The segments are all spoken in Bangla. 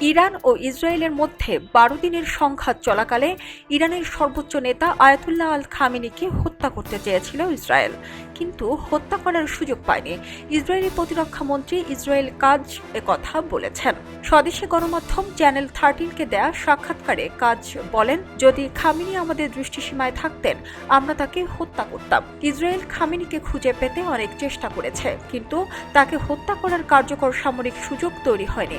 ইরান ও ইসরায়েলের মধ্যে বারো দিনের সংঘাত চলাকালে ইরানের সর্বোচ্চ নেতা আয়াতুল্লাহ আল খামিনিকে হত্যা করতে চেয়েছিল ইসরায়েল। কিন্তু হত্যা করার সুযোগ পায়নি। ইসরায়েলি প্রতিরক্ষা মন্ত্রী ইসরায়েল কাজ কথা বলেছেন। স্বদেশি গণমাধ্যম চ্যানেল থার্টিনকে দেয়া সাক্ষাৎকারে কাজ বলেন, যদি খামিনি আমাদের দৃষ্টিসীমায় থাকতেন, আমরা তাকে হত্যা করতাম। ইসরায়েল খামিনিকে খুঁজে পেতে অনেক চেষ্টা করেছে, কিন্তু তাকে হত্যা করার কার্যকর সামরিক সুযোগ তৈরি হয়নি।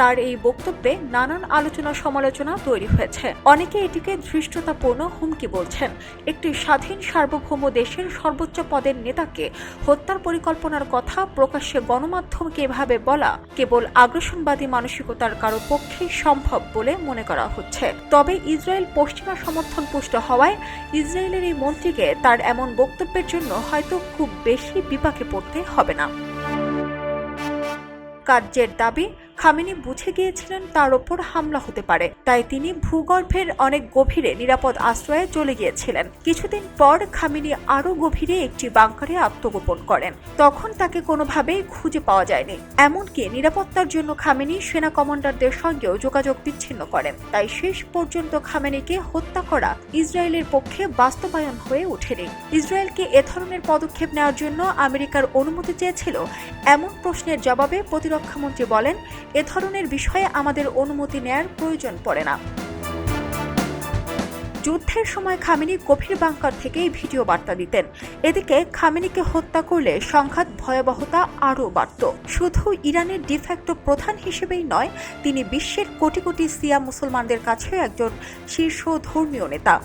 তার এই বক্তব্যে নানান আলোচনা সমালোচনা তৈরি হয়েছে। অনেকে এটিকে ধৃষ্টতাপূর্ণ হুমকি বলছেন। একটি স্বাধীন সার্বভৌম দেশের সর্বোচ্চ পদের নেতাকে হত্যার পরিকল্পনার কথা প্রকাশ্যে গণমাধ্যমকে এভাবে বলা কেবল আগ্রাসনবাদী মানসিকতার কারও পক্ষে সম্ভব বলে মনে করা হচ্ছে। তবে ইসরায়েল পশ্চিমা সমর্থন পুষ্ট হওয়ায় ইসরায়েলের এই মন্ত্রীকে তার এমন বক্তব্যের জন্য হয়তো খুব বেশি বিপাকে পড়তে হবে না। কার্যের দাবি খামেনি বুঝে গিয়েছিলেন তার ওপর হামলা হতে পারে। তাই তিনি ভূগর্ভের অনেক গভীরে নিরাপদ আশ্রয়ে চলে গিয়েছিলেন। কিছুদিন পর খামিনি আরও গভীরে একটি বাংকারে আত্মগোপন করেন। তখন তাকে কোনোভাবেই খুঁজে পাওয়া যায়নি। এমনকি নিরাপত্তার জন্য খামেনি সেনা কমান্ডারদের সঙ্গেও যোগাযোগ বিচ্ছিন্ন করেন। তাই শেষ পর্যন্ত খামেনিকে হত্যা করা ইসরায়েলের পক্ষে বাস্তবায়ন হয়ে ওঠেনি। ইসরায়েলকে এ ধরনের পদক্ষেপ নেওয়ার জন্য আমেরিকার অনুমতি চেয়েছিল এমন প্রশ্নের জবাবে প্রতিরক্ষামন্ত্রী বলেন এ ধরনের বিষয়ে আমাদের অনুমতি নেয়ার প্রয়োজন পড়ে না। যুদ্ধের সময় খামেনি গভীর বাংকার থেকেই ভিডিও বার্তা দিতেন। এদিকে খামেনিকে হত্যা করলে সংঘাত ভয়াবহতা আরও বাড়ত। শুধু ইরানের ডিফ্যাক্টো প্রধান হিসেবেই নয়, তিনি বিশ্বের কোটি কোটি সিয়া মুসলমানদের কাছে একজন শীর্ষ ধর্মীয় নেতা।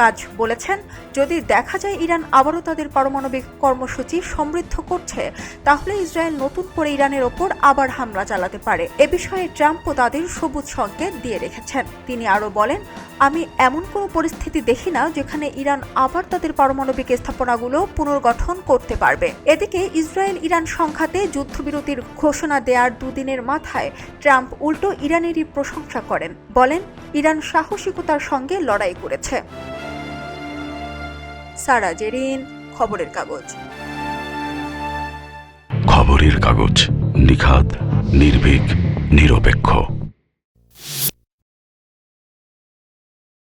কাজ বলেছেন, যদি দেখা যায় ইরান আবারও তাদের পারমাণবিক কর্মসূচি সমৃদ্ধ করছে, তাহলে ইসরায়েল নতুন করে ইরানের ওপর আবার হামলা চালাতে পারে। এ বিষয়ে ট্রাম্পও তাদের সবুজ সংকেত দিয়ে রেখেছেন। তিনি আরও বলেন, আমি এমন কোনো পরিস্থিতি দেখি না যেখানে ইরান আবার তাদের পারমাণবিক স্থাপনাগুলো পুনর্গঠন করতে পারবে। এদিকে ইসরায়েল ইরান সংঘাতে যুদ্ধবিরতির ঘোষণা দেওয়ার দুদিনের মাথায় ট্রাম্প উল্টো ইরানেরই প্রশংসা করেন। বলেন, ইরান সাহসিকতার সঙ্গে লড়াই করেছে। সারা জেরিন খবরের কাগজ। খবরের কাগজ নিখাদ নির্ভীক নিরপেক্ষ।